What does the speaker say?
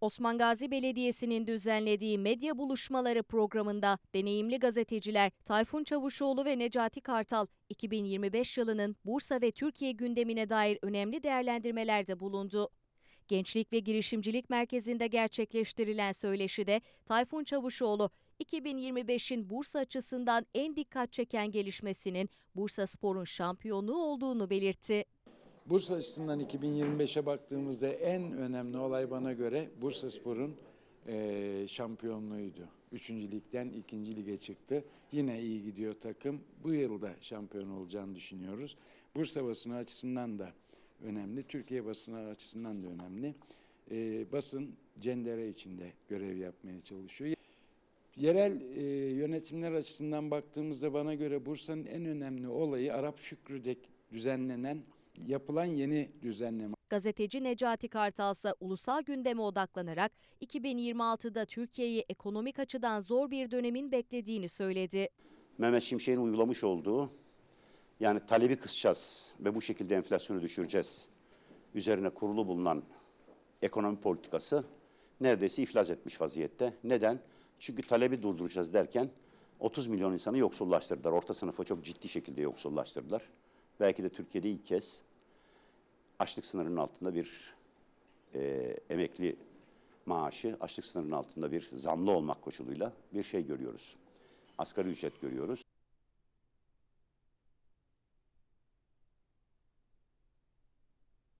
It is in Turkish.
Osman Gazi Belediyesi'nin düzenlediği medya buluşmaları programında deneyimli gazeteciler Tayfun Çavuşoğlu ve Necati Kartal 2025 yılının Bursa ve Türkiye gündemine dair önemli değerlendirmelerde bulundu. Gençlik ve Girişimcilik Merkezi'nde gerçekleştirilen söyleşide Tayfun Çavuşoğlu 2025'in Bursa açısından en dikkat çeken gelişmesinin Bursa Spor'un şampiyonluğu olduğunu belirtti. Bursa açısından 2025'e baktığımızda en önemli olay bana göre Bursa Spor'un eee, şampiyonluğuydu. Üçüncü ligden ikinci lige çıktı. Yine iyi gidiyor takım. Bu yılda şampiyon olacağını düşünüyoruz. Bursa basını açısından da önemli. Türkiye basını açısından da önemli. Eee, basın cendere içinde görev yapmaya çalışıyor. Yerel e, yönetimler açısından baktığımızda bana göre Bursa'nın en önemli olayı Arap Şükrü'de düzenlenen, yapılan yeni düzenleme. Gazeteci Necati Kartal ise ulusal gündeme odaklanarak 2026'da Türkiye'yi ekonomik açıdan zor bir dönemin beklediğini söyledi. Mehmet Şimşek'in uygulamış olduğu yani talebi kısacağız ve bu şekilde enflasyonu düşüreceğiz. Üzerine kurulu bulunan ekonomi politikası neredeyse iflas etmiş vaziyette. Neden? Çünkü talebi durduracağız derken 30 milyon insanı yoksullaştırdılar. Orta sınıfı çok ciddi şekilde yoksullaştırdılar. Belki de Türkiye'de ilk kez açlık sınırının altında bir e, emekli maaşı, açlık sınırının altında bir zamlı olmak koşuluyla bir şey görüyoruz. Asgari ücret görüyoruz.